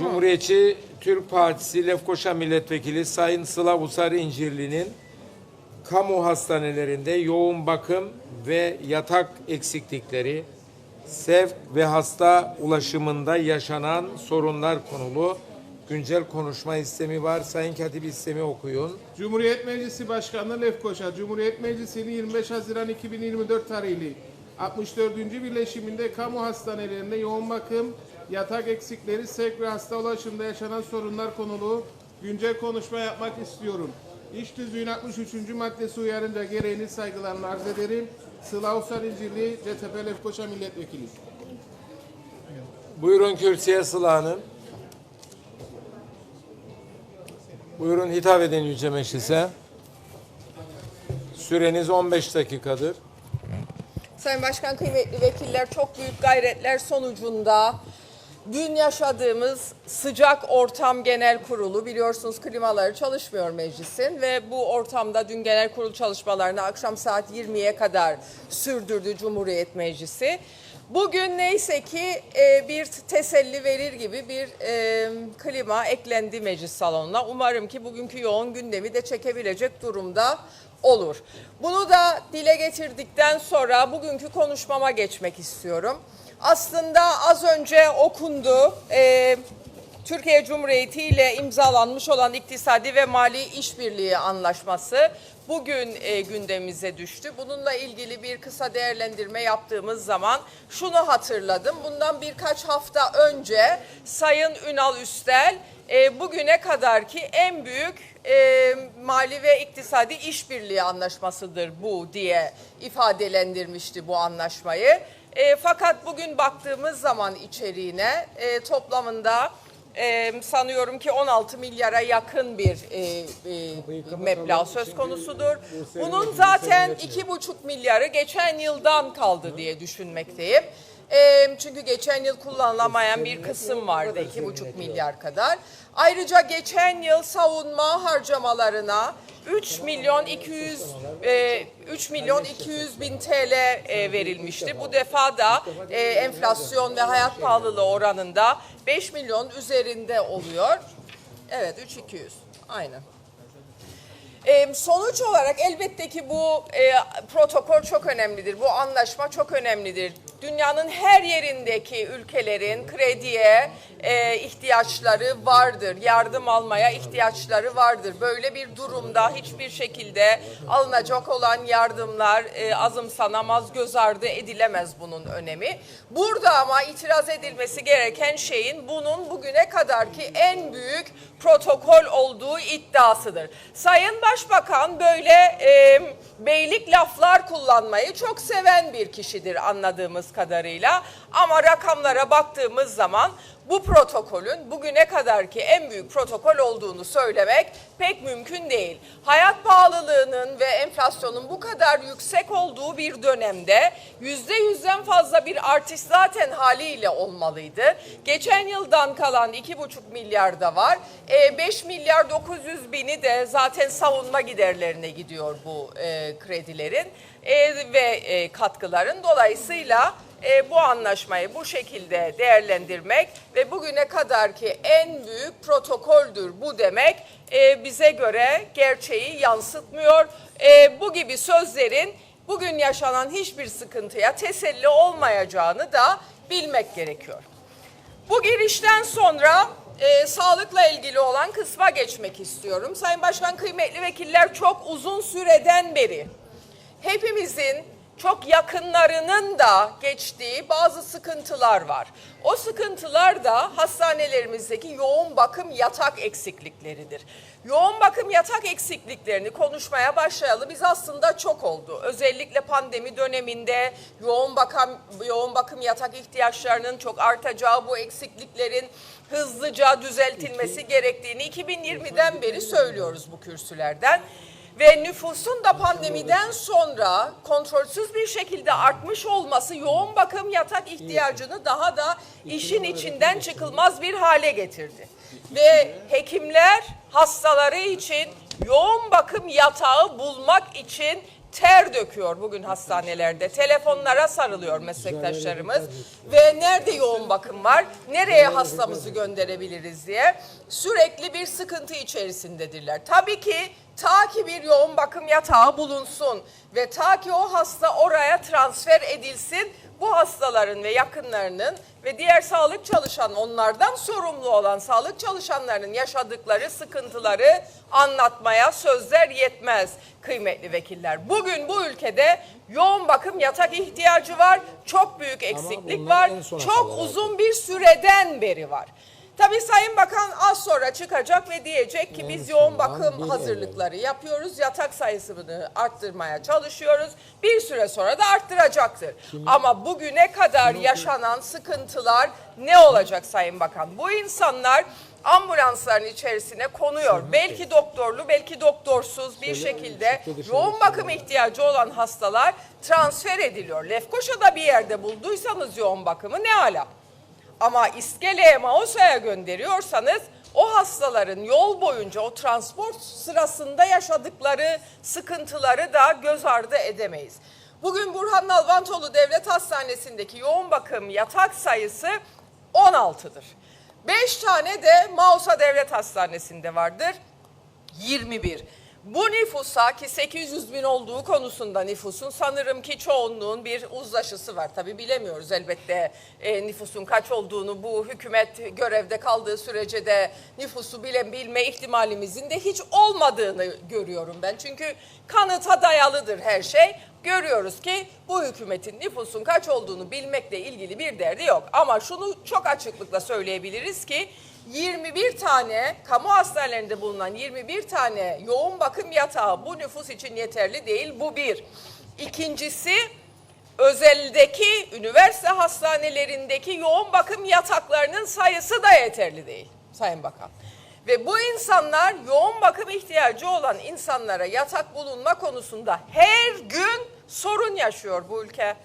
Cumhuriyetçi Türk Partisi Lefkoşa Milletvekili Sayın Sıla Usar İncirli'nin kamu hastanelerinde yoğun bakım ve yatak eksiklikleri, sevk ve hasta ulaşımında yaşanan sorunlar konulu güncel konuşma istemi var. Sayın Katip istemi okuyun. Cumhuriyet Meclisi Başkanı Lefkoşa, Cumhuriyet Meclisi'nin 25 Haziran 2024 tarihli 64. birleşiminde kamu hastanelerinde yoğun bakım, yatak eksikleri, sevk ve hasta ulaşımda yaşanan sorunlar konulu güncel konuşma yapmak istiyorum. İş tüzüğün 63. maddesi uyarınca gereğini saygılarımla arz ederim. Sıla Usar İncirli, CTP Lefkoşa Milletvekili. Buyurun kürsüye Sıla Hanım. Buyurun hitap edin Yüce Meclis'e. Süreniz 15 dakikadır. Sayın Başkan, kıymetli vekiller çok büyük gayretler sonucunda dün yaşadığımız sıcak ortam genel kurulu biliyorsunuz klimaları çalışmıyor meclisin ve bu ortamda dün genel kurul çalışmalarını akşam saat 20'ye kadar sürdürdü Cumhuriyet Meclisi. Bugün neyse ki e, bir teselli verir gibi bir e, klima eklendi meclis salonuna. Umarım ki bugünkü yoğun gündemi de çekebilecek durumda olur. Bunu da dile getirdikten sonra bugünkü konuşmama geçmek istiyorum. Aslında az önce okundu. e, Türkiye Cumhuriyeti ile imzalanmış olan iktisadi ve mali işbirliği anlaşması bugün e, gündemimize düştü. Bununla ilgili bir kısa değerlendirme yaptığımız zaman şunu hatırladım. Bundan birkaç hafta önce Sayın Ünal Üstel e, bugüne kadarki en büyük e, mali ve iktisadi işbirliği anlaşmasıdır bu diye ifadelendirmişti bu anlaşmayı. E, fakat bugün baktığımız zaman içeriğine e, toplamında e, sanıyorum ki 16 milyara yakın bir e, e, meblağ söz konusudur. Bunun zaten 2,5 milyarı geçen yıldan kaldı diye düşünmekteyim. E, çünkü geçen yıl kullanılamayan bir kısım vardı 2,5 milyar kadar. Ayrıca geçen yıl savunma harcamalarına 3 milyon 200 e, 3 milyon 200 bin TL e, verilmişti. Bu defa da e, enflasyon ve hayat pahalılığı oranında 5 milyon üzerinde oluyor. Evet 3200. Aynen. E, sonuç olarak elbette ki bu e, protokol çok önemlidir. Bu anlaşma çok önemlidir. Dünyanın her yerindeki ülkelerin krediye e, ihtiyaçları vardır. Yardım almaya ihtiyaçları vardır. Böyle bir durumda hiçbir şekilde alınacak olan yardımlar e, azımsanamaz, göz ardı edilemez bunun önemi. Burada ama itiraz edilmesi gereken şeyin bunun bugüne kadarki en büyük protokol olduğu iddiasıdır. Sayın Başbakan böyle e, beylik laflar kullanmayı çok seven bir kişidir anladığımız kadarıyla. Ama rakamlara baktığımız zaman bu protokolün bugüne kadarki en büyük protokol olduğunu söylemek pek mümkün değil. Hayat pahalılığının ve enflasyonun bu kadar yüksek olduğu bir dönemde yüzde yüzden fazla bir artış zaten haliyle olmalıydı. Geçen yıldan kalan iki buçuk milyar da var. E, 5 milyar 900 bini de zaten savunma giderlerine gidiyor bu e, kredilerin e, ve e, katkıların. Dolayısıyla e, bu anlaşmayı bu şekilde değerlendirmek ve bugüne kadarki en büyük protokoldür bu demek e, bize göre gerçeği yansıtmıyor. E, bu gibi sözlerin bugün yaşanan hiçbir sıkıntıya teselli olmayacağını da bilmek gerekiyor. Bu girişten sonra e, sağlıkla ilgili olan kısma geçmek istiyorum. Sayın Başkan, kıymetli vekiller çok uzun süreden beri hepimizin çok yakınlarının da geçtiği bazı sıkıntılar var. O sıkıntılar da hastanelerimizdeki yoğun bakım yatak eksiklikleridir. Yoğun bakım yatak eksikliklerini konuşmaya başlayalı biz aslında çok oldu. Özellikle pandemi döneminde yoğun bakım yoğun bakım yatak ihtiyaçlarının çok artacağı bu eksikliklerin hızlıca düzeltilmesi gerektiğini 2020'den beri söylüyoruz bu kürsülerden ve nüfusun da pandemiden sonra kontrolsüz bir şekilde artmış olması yoğun bakım yatak ihtiyacını daha da işin içinden çıkılmaz bir hale getirdi. Ve hekimler hastaları için yoğun bakım yatağı bulmak için ter döküyor bugün hastanelerde. Telefonlara sarılıyor meslektaşlarımız. Ve nerede yoğun bakım var? Nereye hastamızı gönderebiliriz diye sürekli bir sıkıntı içerisindedirler. Tabii ki ta ki bir yoğun bakım yatağı bulunsun ve ta ki o hasta oraya transfer edilsin bu hastaların ve yakınlarının ve diğer sağlık çalışan onlardan sorumlu olan sağlık çalışanlarının yaşadıkları sıkıntıları anlatmaya sözler yetmez kıymetli vekiller. Bugün bu ülkede yoğun bakım yatak ihtiyacı var. Çok büyük eksiklik bunlar var. en sona Çok uzun bir süreden beri var. Tabii Sayın Bakan az sonra çıkacak ve diyecek ki biz yoğun bakım hazırlıkları yapıyoruz. Yatak sayısını arttırmaya çalışıyoruz. Bir süre sonra da arttıracaktır. Ama bugüne kadar yaşanan sıkıntılar ne olacak Sayın Bakan? Bu insanlar ambulansların içerisine konuyor. Belki doktorlu, belki doktorsuz bir şekilde yoğun bakım ihtiyacı olan hastalar transfer ediliyor. Lefkoşa'da bir yerde bulduysanız yoğun bakımı ne ala. Ama iskeleye Mausa'ya gönderiyorsanız o hastaların yol boyunca o transport sırasında yaşadıkları sıkıntıları da göz ardı edemeyiz. Bugün Burhan Nalbantoğlu Devlet Hastanesi'ndeki yoğun bakım yatak sayısı 16'dır. 5 tane de Mausa Devlet Hastanesi'nde vardır. 21. Bu nüfusa ki 800 bin olduğu konusunda nüfusun sanırım ki çoğunluğun bir uzlaşısı var. Tabi bilemiyoruz elbette e, nüfusun kaç olduğunu bu hükümet görevde kaldığı sürece de nüfusu bile bilme ihtimalimizin de hiç olmadığını görüyorum ben. Çünkü kanıta dayalıdır her şey. Görüyoruz ki bu hükümetin nüfusun kaç olduğunu bilmekle ilgili bir derdi yok. Ama şunu çok açıklıkla söyleyebiliriz ki 21 tane kamu hastanelerinde bulunan 21 tane yoğun bakım yatağı bu nüfus için yeterli değil. Bu bir. İkincisi özeldeki üniversite hastanelerindeki yoğun bakım yataklarının sayısı da yeterli değil Sayın Bakan. Ve bu insanlar yoğun bakım ihtiyacı olan insanlara yatak bulunma konusunda her gün sorun yaşıyor bu ülke.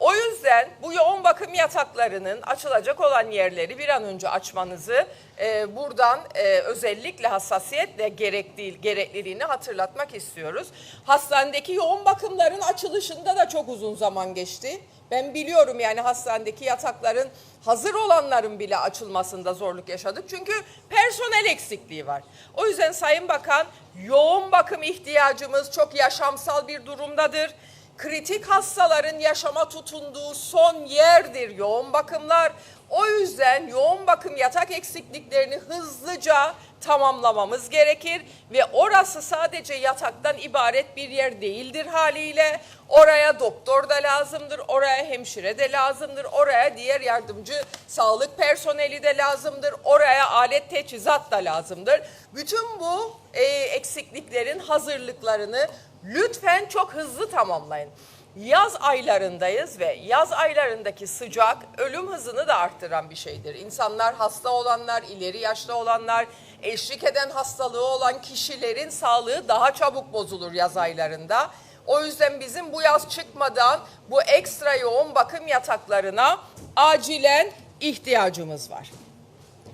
O yüzden bu yoğun bakım yataklarının açılacak olan yerleri bir an önce açmanızı e, buradan e, özellikle hassasiyetle gerekli, gerekliliğini hatırlatmak istiyoruz. Hastanedeki yoğun bakımların açılışında da çok uzun zaman geçti. Ben biliyorum yani hastanedeki yatakların hazır olanların bile açılmasında zorluk yaşadık. Çünkü personel eksikliği var. O yüzden Sayın Bakan yoğun bakım ihtiyacımız çok yaşamsal bir durumdadır kritik hastaların yaşama tutunduğu son yerdir yoğun bakımlar. O yüzden yoğun bakım yatak eksikliklerini hızlıca tamamlamamız gerekir ve orası sadece yataktan ibaret bir yer değildir haliyle. Oraya doktor da lazımdır, oraya hemşire de lazımdır, oraya diğer yardımcı sağlık personeli de lazımdır, oraya alet teçhizat da lazımdır. Bütün bu e, eksikliklerin hazırlıklarını lütfen çok hızlı tamamlayın. Yaz aylarındayız ve yaz aylarındaki sıcak ölüm hızını da arttıran bir şeydir. İnsanlar hasta olanlar, ileri yaşta olanlar, eşlik eden hastalığı olan kişilerin sağlığı daha çabuk bozulur yaz aylarında. O yüzden bizim bu yaz çıkmadan bu ekstra yoğun bakım yataklarına acilen ihtiyacımız var.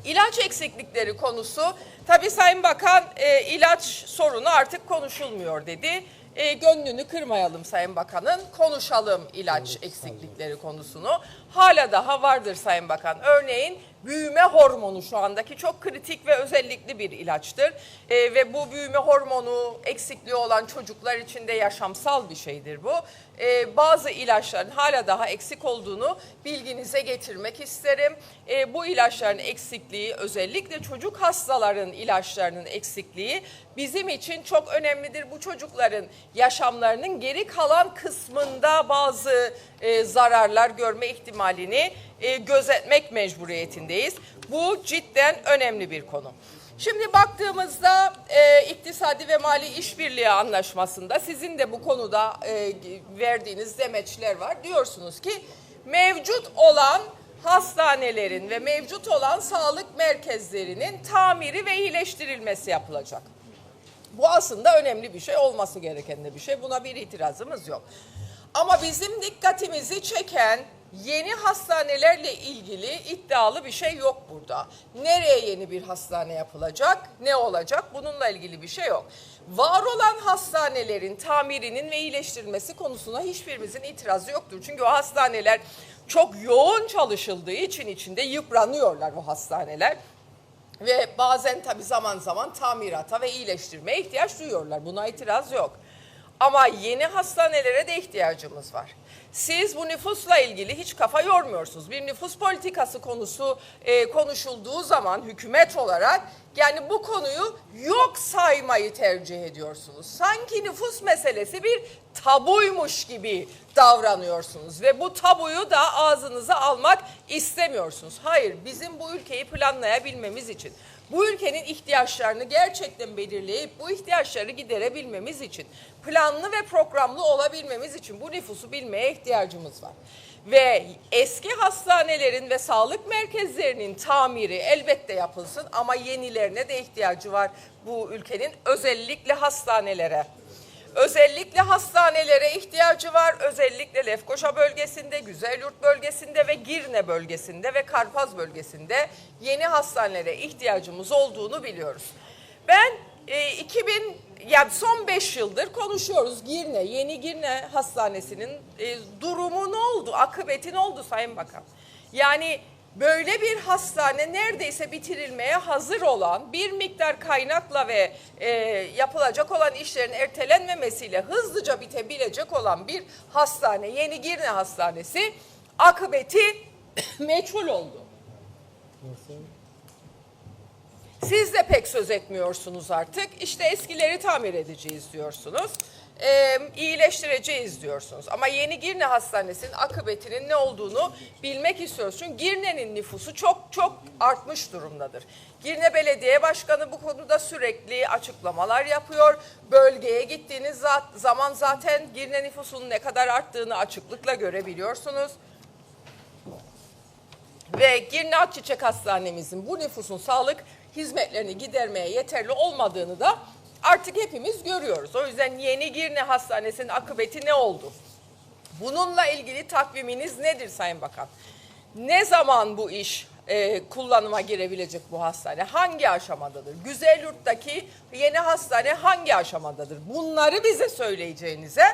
İlaç eksiklikleri konusu tabii Sayın Bakan e, ilaç sorunu artık konuşulmuyor dedi. E, gönlünü kırmayalım Sayın Bakan'ın konuşalım ilaç eksiklikleri konusunu. Hala daha vardır Sayın Bakan. Örneğin büyüme hormonu şu andaki çok kritik ve özellikli bir ilaçtır. E, ve bu büyüme hormonu eksikliği olan çocuklar için de yaşamsal bir şeydir bu. E, bazı ilaçların hala daha eksik olduğunu bilginize getirmek isterim. E, bu ilaçların eksikliği özellikle çocuk hastaların ilaçlarının eksikliği bizim için çok önemlidir. Bu çocukların yaşamlarının geri kalan kısmında bazı e, zararlar görme ihtimalini e, gözetmek mecburiyetindeyiz. Bu cidden önemli bir konu. Şimdi baktığımızda e, iktisadi ve mali işbirliği anlaşmasında sizin de bu konuda e, verdiğiniz demeçler var. Diyorsunuz ki mevcut olan hastanelerin ve mevcut olan sağlık merkezlerinin tamiri ve iyileştirilmesi yapılacak. Bu aslında önemli bir şey, olması gereken de bir şey. Buna bir itirazımız yok. Ama bizim dikkatimizi çeken Yeni hastanelerle ilgili iddialı bir şey yok burada. Nereye yeni bir hastane yapılacak, ne olacak bununla ilgili bir şey yok. Var olan hastanelerin tamirinin ve iyileştirilmesi konusuna hiçbirimizin itirazı yoktur. Çünkü o hastaneler çok yoğun çalışıldığı için içinde yıpranıyorlar o hastaneler. Ve bazen tabii zaman zaman tamirata ve iyileştirmeye ihtiyaç duyuyorlar. Buna itiraz yok. Ama yeni hastanelere de ihtiyacımız var. Siz bu nüfusla ilgili hiç kafa yormuyorsunuz. Bir nüfus politikası konusu e, konuşulduğu zaman hükümet olarak yani bu konuyu yok saymayı tercih ediyorsunuz. Sanki nüfus meselesi bir tabuymuş gibi davranıyorsunuz ve bu tabuyu da ağzınıza almak istemiyorsunuz. Hayır, bizim bu ülkeyi planlayabilmemiz için, bu ülkenin ihtiyaçlarını gerçekten belirleyip bu ihtiyaçları giderebilmemiz için, planlı ve programlı olabilmemiz için bu nüfusu bilmeye ihtiyacımız var. Ve eski hastanelerin ve sağlık merkezlerinin tamiri elbette yapılsın ama yenilerine de ihtiyacı var bu ülkenin özellikle hastanelere. Özellikle hastanelere ihtiyacı var. Özellikle Lefkoşa bölgesinde, Güzelyurt bölgesinde ve Girne bölgesinde ve Karpaz bölgesinde yeni hastanelere ihtiyacımız olduğunu biliyoruz. Ben e, 2000 yani son 5 yıldır konuşuyoruz Girne, yeni Girne Hastanesi'nin e, durumu ne oldu, akıbeti ne oldu Sayın Bakan? Yani böyle bir hastane neredeyse bitirilmeye hazır olan bir miktar kaynakla ve e, yapılacak olan işlerin ertelenmemesiyle hızlıca bitebilecek olan bir hastane, Yeni Girne Hastanesi akıbeti meçhul oldu. Siz de pek söz etmiyorsunuz artık. İşte eskileri tamir edeceğiz diyorsunuz. Ee, iyileştireceğiz diyorsunuz. Ama yeni Girne Hastanesi'nin akıbetinin ne olduğunu bilmek istiyoruz. Çünkü Girne'nin nüfusu çok çok artmış durumdadır. Girne Belediye Başkanı bu konuda sürekli açıklamalar yapıyor. Bölgeye gittiğiniz zaman zaten Girne nüfusunun ne kadar arttığını açıklıkla görebiliyorsunuz. Ve Girne Akçiçek Hastanemizin bu nüfusun sağlık hizmetlerini gidermeye yeterli olmadığını da artık hepimiz görüyoruz. O yüzden yeni Girne Hastanesi'nin akıbeti ne oldu? Bununla ilgili takviminiz nedir Sayın Bakan? Ne zaman bu iş e, kullanıma girebilecek bu hastane? Hangi aşamadadır? Güzelyurt'taki yeni hastane hangi aşamadadır? Bunları bize söyleyeceğinize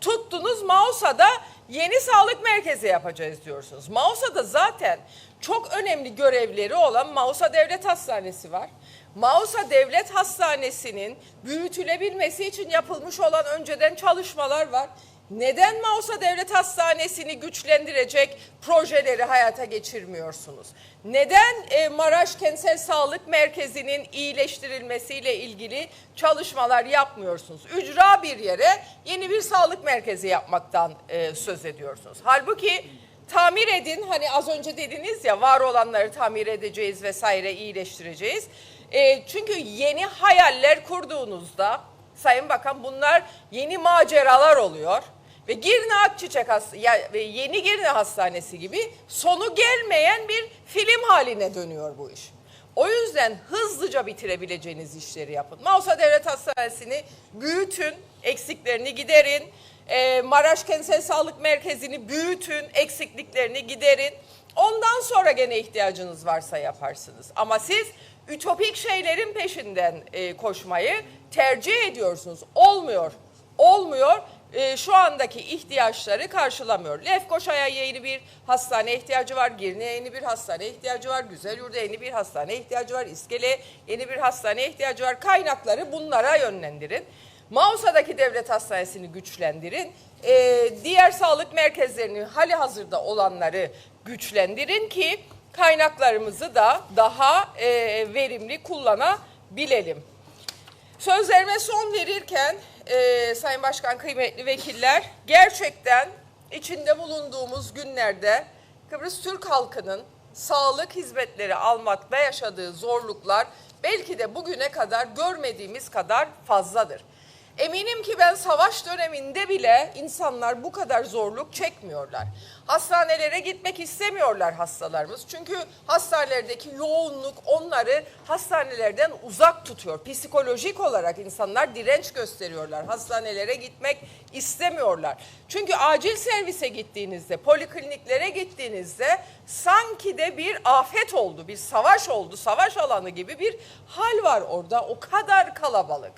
tuttunuz Mausa'da yeni sağlık merkezi yapacağız diyorsunuz. Mausa'da zaten çok önemli görevleri olan Mausa Devlet Hastanesi var. Mausa Devlet Hastanesi'nin büyütülebilmesi için yapılmış olan önceden çalışmalar var. Neden Mausa Devlet Hastanesi'ni güçlendirecek projeleri hayata geçirmiyorsunuz? Neden e, Maraş Kentsel Sağlık Merkezi'nin iyileştirilmesiyle ilgili çalışmalar yapmıyorsunuz? Ücra bir yere yeni bir sağlık merkezi yapmaktan e, söz ediyorsunuz. Halbuki tamir edin hani az önce dediniz ya var olanları tamir edeceğiz vesaire iyileştireceğiz. E, çünkü yeni hayaller kurduğunuzda Sayın Bakan bunlar yeni maceralar oluyor. Ve Girne Akçiçek Hast- ya, ve yeni Girne Hastanesi gibi sonu gelmeyen bir film haline dönüyor bu iş. O yüzden hızlıca bitirebileceğiniz işleri yapın. Mausa Devlet Hastanesi'ni büyütün, eksiklerini giderin. Ee, Maraş Kentsel Sağlık Merkezi'ni büyütün, eksikliklerini giderin. Ondan sonra gene ihtiyacınız varsa yaparsınız. Ama siz ütopik şeylerin peşinden e, koşmayı tercih ediyorsunuz. Olmuyor, olmuyor. E, şu andaki ihtiyaçları karşılamıyor. Lefkoşa'ya yeni bir hastane ihtiyacı var. Girne'ye yeni bir hastane ihtiyacı var. Güzelyurt'a yeni bir hastane ihtiyacı var. İskele'ye yeni bir hastane ihtiyacı var. Kaynakları bunlara yönlendirin. Mausa'daki devlet hastanesini güçlendirin. E, diğer sağlık merkezlerini hali hazırda olanları güçlendirin ki kaynaklarımızı da daha e, verimli kullanabilelim. Sözlerime son verirken e, Sayın Başkan kıymetli vekiller gerçekten içinde bulunduğumuz günlerde Kıbrıs Türk halkının sağlık hizmetleri almakta yaşadığı zorluklar belki de bugüne kadar görmediğimiz kadar fazladır. Eminim ki ben savaş döneminde bile insanlar bu kadar zorluk çekmiyorlar. Hastanelere gitmek istemiyorlar hastalarımız. Çünkü hastanelerdeki yoğunluk onları hastanelerden uzak tutuyor. Psikolojik olarak insanlar direnç gösteriyorlar. Hastanelere gitmek istemiyorlar. Çünkü acil servise gittiğinizde, polikliniklere gittiğinizde sanki de bir afet oldu, bir savaş oldu, savaş alanı gibi bir hal var orada. O kadar kalabalık.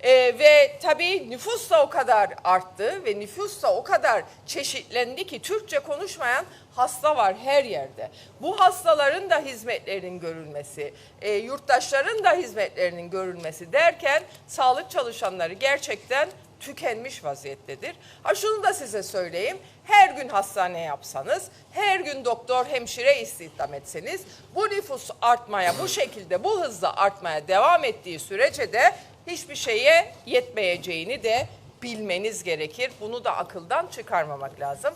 Ee, ve tabii nüfus da o kadar arttı ve nüfus da o kadar çeşitlendi ki Türkçe konuşmayan hasta var her yerde. Bu hastaların da hizmetlerinin görülmesi, e, yurttaşların da hizmetlerinin görülmesi derken sağlık çalışanları gerçekten tükenmiş vaziyettedir. Ha şunu da size söyleyeyim. Her gün hastane yapsanız, her gün doktor, hemşire istihdam etseniz bu nüfus artmaya, bu şekilde, bu hızla artmaya devam ettiği sürece de hiçbir şeye yetmeyeceğini de bilmeniz gerekir. Bunu da akıldan çıkarmamak lazım.